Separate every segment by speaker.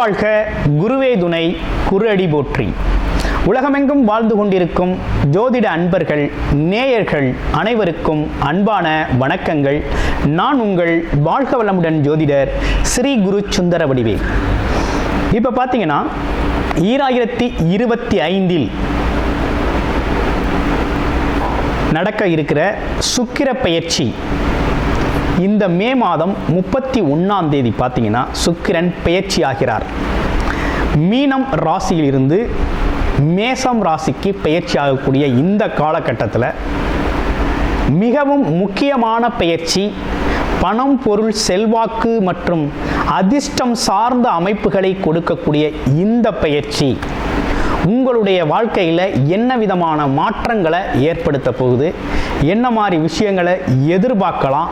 Speaker 1: வாழ்க குருவே துணை குரு அடி போற்றி. உலகமெங்கும் வாழ்ந்து கொண்டிருக்கும் ஜோதிட அன்பர்கள் நேயர்கள் அனைவருக்கும் அன்பான வணக்கங்கள். நான் உங்கள் வாழ்க வளமுடன் ஜோதிடர் ஸ்ரீ குரு சுந்தர வடிவேல் இப்போ பார்த்தீங்கன்னா ஈராயிரத்தி இருபத்தி ஐந்தில் நடக்க இருக்கிற சுக்கிர பயிற்சி. இந்த மே மாதம் முப்பத்தி ஒன்றாம் தேதி பார்த்தீங்கன்னா சுக்கிரன் பெயர்ச்சி ஆகிறார் மீனம் ராசியிலிருந்து மேசம் ராசிக்கு பெயர்ச்சி ஆகக்கூடிய இந்த காலகட்டத்தில் மிகவும் முக்கியமான பெயர்ச்சி பணம் பொருள் செல்வாக்கு மற்றும் அதிர்ஷ்டம் சார்ந்த அமைப்புகளை கொடுக்கக்கூடிய இந்த பயிற்சி உங்களுடைய வாழ்க்கையில் என்ன விதமான மாற்றங்களை ஏற்படுத்த போகுது? என்ன மாதிரி விஷயங்களை எதிர்பார்க்கலாம்?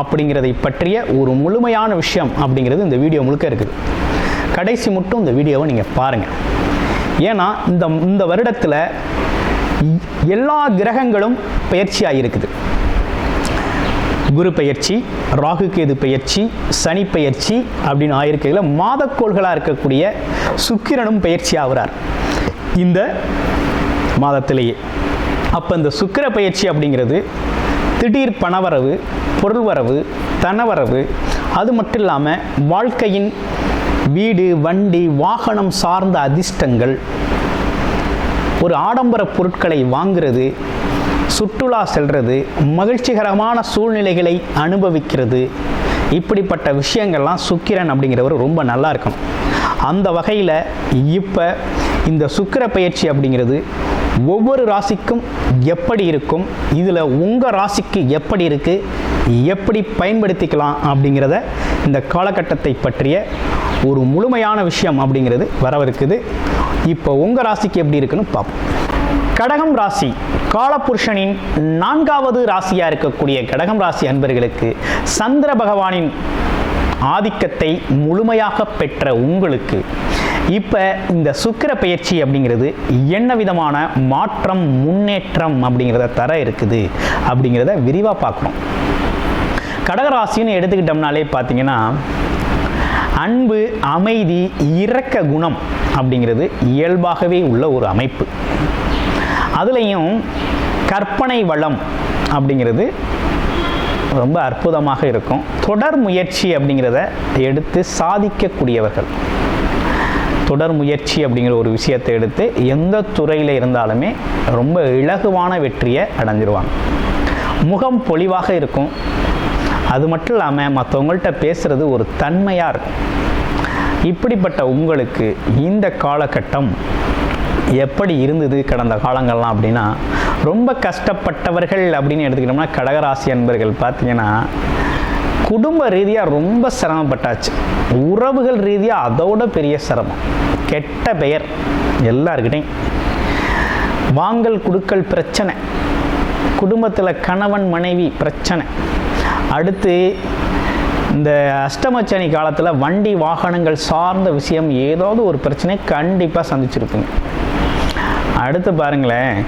Speaker 1: அப்படிங்கிறதை பற்றிய ஒரு முழுமையான விஷயம் அப்படிங்கிறது இந்த வீடியோ முழுக்க இருக்குது. கடைசி மட்டும் இந்த வீடியோவை நீங்கள் பாருங்கள் ஏன்னா இந்த இந்த வருடத்தில் எல்லா கிரகங்களும் பயிற்சியாக இருக்குது. குரு பெயர்ச்சி ராகு கேது பெயர்ச்சி சனி பெயர்ச்சி அப்படின்னு ஆயிருக்கையில் மாதக்கோள்களாக இருக்கக்கூடிய சுக்கிரனும் பயிற்சி ஆகிறார். இந்த மாதத்திலேயே. அப்போ இந்த சுக்கிர பயிற்சி அப்படிங்கிறது திடீர் பணவரவு பொருள் வரவு தனவரவு அது மட்டும் இல்லாமல் வாழ்க்கையின் வீடு வண்டி வாகனம் சார்ந்த அதிர்ஷ்டங்கள் ஒரு ஆடம்பர பொருட்களை வாங்குறது சுற்றுலா செல்வது மகிழ்ச்சிகரமான சூழ்நிலைகளை அனுபவிக்கிறது. இப்படிப்பட்ட விஷயங்கள்லாம் சுக்கிரன் அப்படிங்கிறவர் ரொம்ப நல்லா இருக்கும் அந்த வகையில் இப்போ இந்த சுக்கிர பயிற்சி அப்படிங்கிறது ஒவ்வொரு ராசிக்கும் எப்படி இருக்கும்? இதில் உங்கள் ராசிக்கு எப்படி இருக்குது எப்படி பயன்படுத்திக்கலாம் அப்படிங்கிறத இந்த காலகட்டத்தை பற்றிய ஒரு முழுமையான விஷயம் அப்படிங்கிறது வரவிருக்குது. இப்போ உங்கள் ராசிக்கு எப்படி இருக்குன்னு பார்ப்போம். கடகம் ராசி காலபுருஷனின் நான்காவது ராசியாக இருக்கக்கூடிய கடகம் ராசி அன்பர்களுக்கு சந்திர பகவானின் ஆதிக்கத்தை முழுமையாக பெற்ற உங்களுக்கு இப்போ இந்த சுக்கிர பயிற்சி அப்படிங்கிறது என்ன விதமான மாற்றம் முன்னேற்றம் அப்படிங்கிறத தர இருக்குது அப்படிங்கிறத விரிவாக பார்க்குறோம் கடகராசின்னு எடுத்துக்கிட்டோம்னாலே பார்த்தீங்கன்னா அன்பு அமைதி இரக்க குணம் அப்படிங்கிறது இயல்பாகவே உள்ள ஒரு அமைப்பு. அதுலேயும் கற்பனை வளம் அப்படிங்கிறது ரொம்ப அற்புதமாக இருக்கும். தொடர் முயற்சி அப்படிங்கிறத எடுத்து சாதிக்கக்கூடியவர்கள். தொடர் முயற்சி அப்படிங்கிற ஒரு விஷயத்தை எடுத்து எந்த துறையில் இருந்தாலுமே ரொம்ப இலகுவான வெற்றியை அடைஞ்சிருவாங்க. முகம் பொலிவாக இருக்கும். அது மட்டும் இல்லாமல் மற்றவங்கள்ட்ட பேசுகிறது ஒரு தன்மையாக இருக்கும். இப்படிப்பட்ட உங்களுக்கு இந்த காலகட்டம் எப்படி இருந்தது கடந்த காலங்கள்லாம் அப்படின்னா ரொம்ப கஷ்டப்பட்டவர்கள் அப்படின்னு எடுத்துக்கிட்டோம்னா கடகராசி அன்பர்கள் பார்த்தீங்கன்னா குடும்ப ரீதியாக ரொம்ப சிரமப்பட்டாச்சு. உறவுகள் ரீதியாக அதோட பெரிய சிரமம். கெட்ட பெயர் எல்லாருக்கிட்டையும் வாங்கல் குடுக்கல் பிரச்சனை. குடும்பத்தில் கணவன் மனைவி பிரச்சனை. அடுத்து இந்த அஷ்டமச்சனி காலத்தில் வண்டி வாகனங்கள் சார்ந்த விஷயம் ஏதாவது ஒரு பிரச்சனை கண்டிப்பாக சந்திச்சிருப்பீங்க. அடுத்து பாருங்களேன்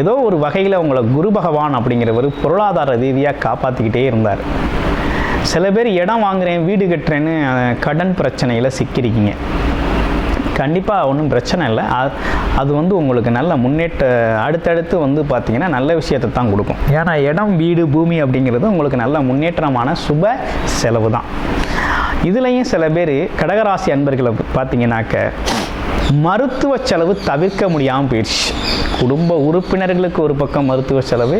Speaker 1: ஏதோ ஒரு வகையில் உங்களை குரு பகவான் அப்படிங்கிறவர் பொருளாதார ரீதியாக காப்பாற்றிக்கிட்டே இருந்தார். சில பேர் இடம் வாங்குறேன் வீடு கட்டுறேன்னு கடன் பிரச்சனையில் சிக்கிருக்கீங்க கண்டிப்பாக ஒன்றும் பிரச்சனை இல்லை. அது அது வந்து உங்களுக்கு நல்ல முன்னேற்ற அடுத்தடுத்து வந்து பார்த்தீங்கன்னா நல்ல விஷயத்தை தான் கொடுக்கும். ஏன்னா இடம் வீடு பூமி அப்படிங்கிறது உங்களுக்கு நல்ல முன்னேற்றமான சுப செலவு தான். இதுலேயும் சில பேர் கடகராசி அன்பர்களை பார்த்தீங்கன்னாக்க மருத்துவ செலவு தவிர்க்க முடியாமல் போயிடுச்சு. குடும்ப உறுப்பினர்களுக்கு ஒரு பக்கம் மருத்துவ செலவு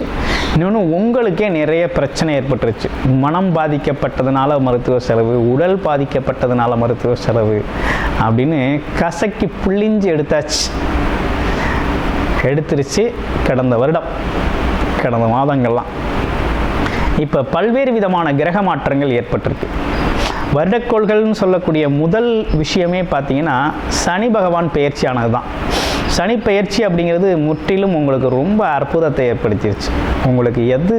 Speaker 1: இன்னொன்று உங்களுக்கே நிறைய பிரச்சனை ஏற்பட்டுருச்சு. மனம் பாதிக்கப்பட்டதுனால மருத்துவ செலவு உடல் பாதிக்கப்பட்டதுனால மருத்துவ செலவு அப்படின்னு கசக்கி புள்ளிஞ்சு எடுத்தாச்சு. எடுத்துருச்சு கடந்த வருடம் கடந்த மாதங்கள்லாம். இப்போ பல்வேறு விதமான கிரக மாற்றங்கள் ஏற்பட்டிருக்கு. வருடக்கோள்கள்னு சொல்லக்கூடிய முதல் விஷயமே பார்த்தீங்கன்னா சனி பகவான் பயிற்சியானது தான் சனி அப்படிங்கிறது முற்றிலும் உங்களுக்கு ரொம்ப அற்புதத்தை ஏற்படுத்திருச்சு. உங்களுக்கு எது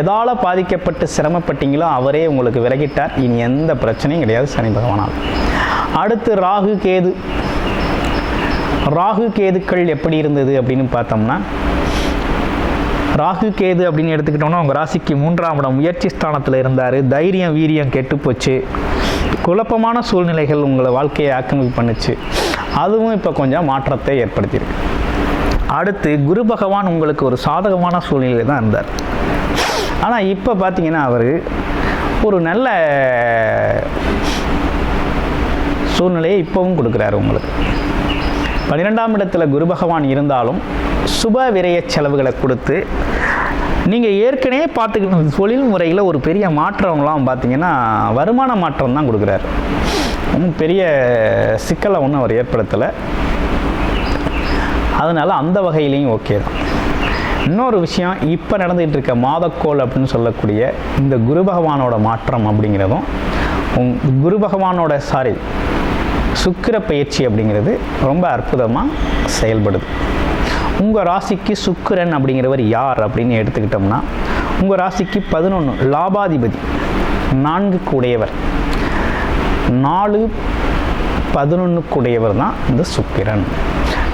Speaker 1: எதால் பாதிக்கப்பட்டு சிரமப்பட்டீங்களோ அவரே உங்களுக்கு விலகிட்டார். இனி எந்த பிரச்சனையும் கிடையாது சனி பகவானால். அடுத்து ராகு கேது. ராகு கேதுக்கள் எப்படி இருந்தது அப்படின்னு பார்த்தோம்னா ராகு கேது அப்படின்னு எடுத்துக்கிட்டோம்னா உங்கள் ராசிக்கு மூன்றாம் இடம் முயற்சி ஸ்தானத்தில் இருந்தார். தைரியம் வீரியம் கெட்டு போச்சு குழப்பமான சூழ்நிலைகள் உங்களை வாழ்க்கையை ஆக்கிரமிப்பு பண்ணுச்சு. அதுவும் இப்போ கொஞ்சம் மாற்றத்தை ஏற்படுத்தியிருக்கு. அடுத்து குரு பகவான் உங்களுக்கு ஒரு சாதகமான சூழ்நிலை தான் இருந்தார். ஆனால் இப்போ பார்த்தீங்கன்னா அவர் ஒரு நல்ல சூழ்நிலையை இப்போவும் கொடுக்குறாரு உங்களுக்கு. பன்னிரெண்டாம் இடத்துல குரு பகவான் இருந்தாலும் சுப விரய செலவுகளை கொடுத்து நீங்கள் ஏற்கனவே பார்த்துக்கணும் தொழில் முறையில் ஒரு பெரிய மாற்றம்லாம் பார்த்தீங்கன்னா வருமான மாற்றம் தான் கொடுக்குறாரு. ஒன்றும் பெரிய சிக்கலை ஒன்றும் அவர் ஏற்படுத்தலை. அதனால் அந்த வகையிலையும் ஓகே தான். இன்னொரு விஷயம் இப்போ நடந்துகிட்டு இருக்க மாதக்கோள் அப்படின்னு சொல்லக்கூடிய இந்த குரு பகவானோட மாற்றம் அப்படிங்கிறதும் உங் குரு பகவானோட சாரி சுக்கிர பயிற்சி அப்படிங்கிறது ரொம்ப அற்புதமாக செயல்படுது. உங்கள் ராசிக்கு சுக்கிரன் அப்படிங்கிறவர் யார் அப்படின்னு எடுத்துக்கிட்டோம்னா உங்கள் ராசிக்கு பதினொன்று லாபாதிபதி நான்குக்கு உடையவர். நாலு பதினொன்றுக்குடையவர் தான் இந்த சுக்கிரன்.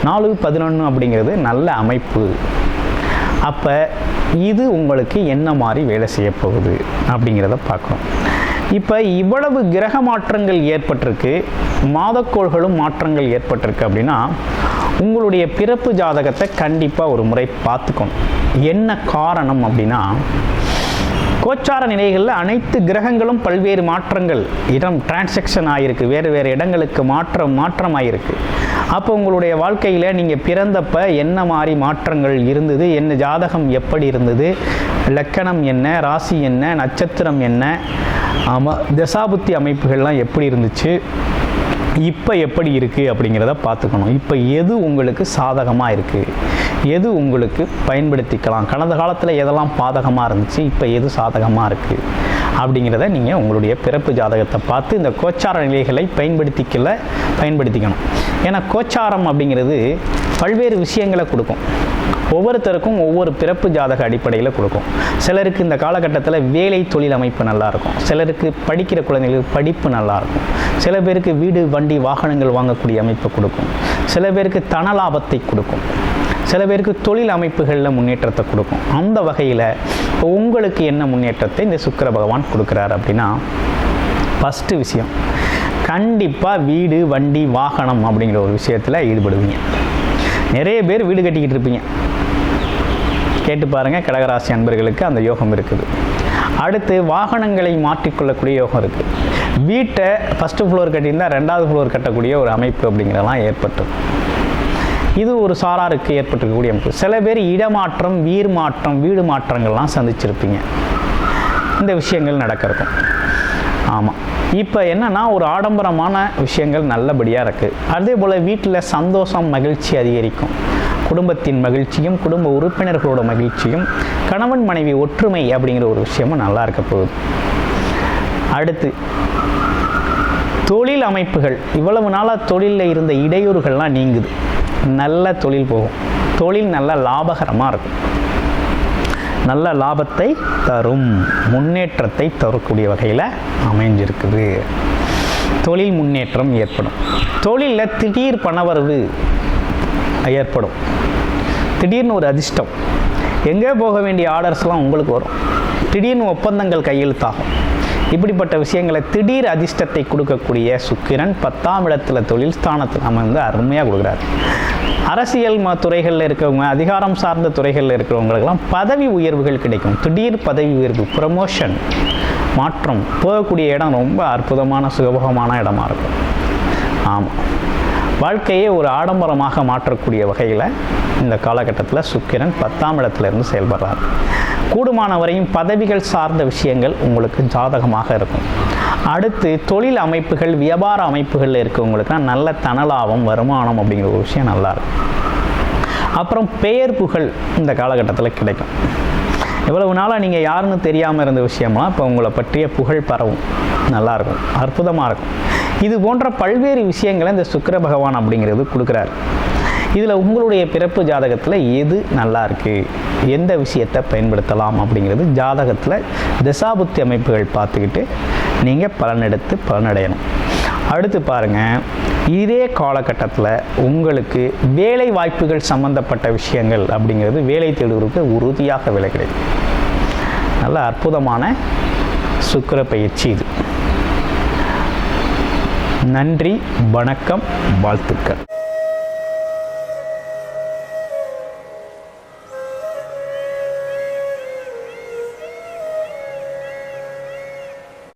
Speaker 1: நாலு பதினொன்று அப்படிங்கிறது நல்ல அமைப்பு. அப்போ இது உங்களுக்கு என்ன மாதிரி வேலை செய்ய போகுது அப்படிங்கிறத பார்க்கணும். இப்போ இவ்வளவு கிரக மாற்றங்கள் ஏற்பட்டிருக்கு மாதக்கோள்களும் மாற்றங்கள் ஏற்பட்டிருக்கு அப்படின்னா உங்களுடைய பிறப்பு ஜாதகத்தை கண்டிப்பாக ஒரு முறை பார்த்துக்கணும் என்ன காரணம் அப்படின்னா கோச்சார நிலைகளில் அனைத்து கிரகங்களும் பல்வேறு மாற்றங்கள் இடம் டிரான்சாக்ஷன் ஆகிருக்கு வேறு வேறு இடங்களுக்கு மாற்றம் மாற்றம் ஆகிருக்கு அப்போ உங்களுடைய வாழ்க்கையில் நீங்கள் பிறந்தப்ப என்ன மாதிரி மாற்றங்கள் இருந்தது என்ன ஜாதகம் எப்படி இருந்தது லக்கணம் என்ன ராசி என்ன நட்சத்திரம் என்ன ஆமாம் தசாபுத்தி அமைப்புகள்லாம் எப்படி இருந்துச்சு இப்போ எப்படி இருக்குது அப்படிங்கிறத பார்த்துக்கணும். இப்போ எது உங்களுக்கு சாதகமாக இருக்குது எது உங்களுக்கு பயன்படுத்திக்கலாம்? கடந்த காலத்தில் எதெல்லாம் பாதகமாக இருந்துச்சு? இப்போ எது சாதகமாக இருக்குது அப்படிங்கிறத நீங்கள் உங்களுடைய பிறப்பு ஜாதகத்தை பார்த்து இந்த கோச்சார நிலைகளை பயன்படுத்திக்கல பயன்படுத்திக்கணும். ஏன்னா கோச்சாரம் அப்படிங்கிறது பல்வேறு விஷயங்களை கொடுக்கும். ஒவ்வொருத்தருக்கும் ஒவ்வொரு பிறப்பு ஜாதக அடிப்படையில் கொடுக்கும். சிலருக்கு இந்த காலகட்டத்தில் வேலை தொழில் அமைப்பு நல்லா இருக்கும். சிலருக்கு படிக்கிற குழந்தைகளுக்கு படிப்பு நல்லா இருக்கும். சில பேருக்கு வீடு வண்டி வாகனங்கள் வாங்கக்கூடிய அமைப்பு கொடுக்கும். சில பேருக்கு தன லாபத்தை கொடுக்கும். சில பேருக்கு தொழில் அமைப்புகளில் முன்னேற்றத்தை கொடுக்கும். அந்த வகையில் இப்போ உங்களுக்கு என்ன முன்னேற்றத்தை இந்த சுக்கர பகவான் கொடுக்குறாரு அப்படின்னா ஃபஸ்ட்டு விஷயம் கண்டிப்பாக வீடு வண்டி வாகனம் அப்படிங்கிற ஒரு விஷயத்தில் ஈடுபடுவீங்க. நிறைய பேர் வீடு கட்டிக்கிட்டு இருப்பீங்க. கேட்டு பாருங்கள் கடகராசி அன்பர்களுக்கு அந்த யோகம் இருக்குது. அடுத்து வாகனங்களை மாற்றிக்கொள்ளக்கூடிய யோகம் இருக்குது வீட்டை ஃபஸ்ட்டு ஃப்ளோர் கட்டியிருந்தால் ரெண்டாவது ஃப்ளோர் கட்டக்கூடிய ஒரு அமைப்பு அப்படிங்கிறதெல்லாம் ஏற்பட்டது இது ஒரு சாராருக்கு ஏற்பட்டிருக்கக்கூடிய அமைப்பு. சில பேர் இடமாற்றம் வீர் மாற்றம் வீடு மாற்றங்கள்லாம் சந்திச்சிருப்பீங்க. இந்த விஷயங்கள் நடக்கிறதும். ஆமாம் இப்போ என்னென்னா ஒரு ஆடம்பரமான விஷயங்கள் நல்லபடியாக இருக்குது அதே போல் வீட்டில் சந்தோஷம் மகிழ்ச்சி அதிகரிக்கும். குடும்பத்தின் மகிழ்ச்சியும் குடும்ப உறுப்பினர்களோட மகிழ்ச்சியும் கணவன் மனைவி ஒற்றுமை அப்படிங்கிற ஒரு விஷயமும் நல்லா இருக்க போகுது. அடுத்து தொழில் அமைப்புகள். இவ்வளவு நாளாக தொழிலில் இருந்த இடையூறுகள்லாம் நீங்குது. நல்ல தொழில் போகும். தொழில் நல்ல லாபகரமாக இருக்கும். நல்ல லாபத்தை தரும் முன்னேற்றத்தை தரக்கூடிய வகையில் அமைஞ்சிருக்குது. தொழில் முன்னேற்றம் ஏற்படும். தொழிலில் திடீர் பணவரவு ஏற்படும். திடீர்னு ஒரு அதிர்ஷ்டம். எங்கே போக வேண்டிய ஆர்டர்ஸ்லாம் உங்களுக்கு வரும். திடீர்னு ஒப்பந்தங்கள் கையெழுத்தாகும். இப்படிப்பட்ட விஷயங்களை திடீர் அதிர்ஷ்டத்தை கொடுக்கக்கூடிய சுக்கிரன் பத்தாம் இடத்துல தொழில் ஸ்தானத்தில் அமர்ந்து அருமையாக கொடுக்குறாரு. அரசியல் ம துறைகளில் இருக்கிறவங்க அதிகாரம் சார்ந்த துறைகளில் இருக்கிறவங்களுக்கெல்லாம் பதவி உயர்வுகள் கிடைக்கும். திடீர் பதவி உயர்வு ப்ரமோஷன் மாற்றம். போகக்கூடிய இடம் ரொம்ப அற்புதமான சுகபகமான இடமா இருக்கும். ஆமாம் வாழ்க்கையை ஒரு ஆடம்பரமாக மாற்றக்கூடிய வகையில் இந்த காலகட்டத்தில் சுக்கிரன் பத்தாம் இடத்துல இருந்து செயல்படுறார். கூடுமான வரையும் பதவிகள் சார்ந்த விஷயங்கள் உங்களுக்கு ஜாதகமாக இருக்கும். அடுத்து தொழில் அமைப்புகள் வியாபார அமைப்புகளில் இருக்கவங்களுக்குலாம் நல்ல தனலாபம் வருமானம் அப்படிங்கிற ஒரு விஷயம் நல்லா இருக்கும். அப்புறம் பெயர் புகழ் இந்த காலகட்டத்தில் கிடைக்கும். இவ்வளவு நாளாக நீங்கள் யாருன்னு தெரியாமல் இருந்த விஷயம்லாம் இப்போ உங்களை பற்றிய புகழ் பரவும். நல்லாயிருக்கும் அற்புதமாக இருக்கும். இது போன்ற பல்வேறு விஷயங்களை இந்த சுக்கர பகவான் அப்படிங்கிறது கொடுக்குறாரு. இதில் உங்களுடைய பிறப்பு ஜாதகத்தில் எது நல்லா இருக்குது எந்த விஷயத்தை பயன்படுத்தலாம் அப்படிங்கிறது ஜாதகத்தில் தசாபுத்தி அமைப்புகள் பார்த்துக்கிட்டு நீங்கள் பலனெடுத்து பலனடையணும். அடுத்து பாருங்கள் இதே காலகட்டத்தில் உங்களுக்கு வேலை வாய்ப்புகள் சம்பந்தப்பட்ட விஷயங்கள் அப்படிங்கிறது வேலை தேடுவதற்கு உறுதியாக வேலை கிடைக்கும். நல்ல அற்புதமான சுக்கிர பயிற்சி இது. நன்றி வணக்கம் வாழ்த்துக்கள்.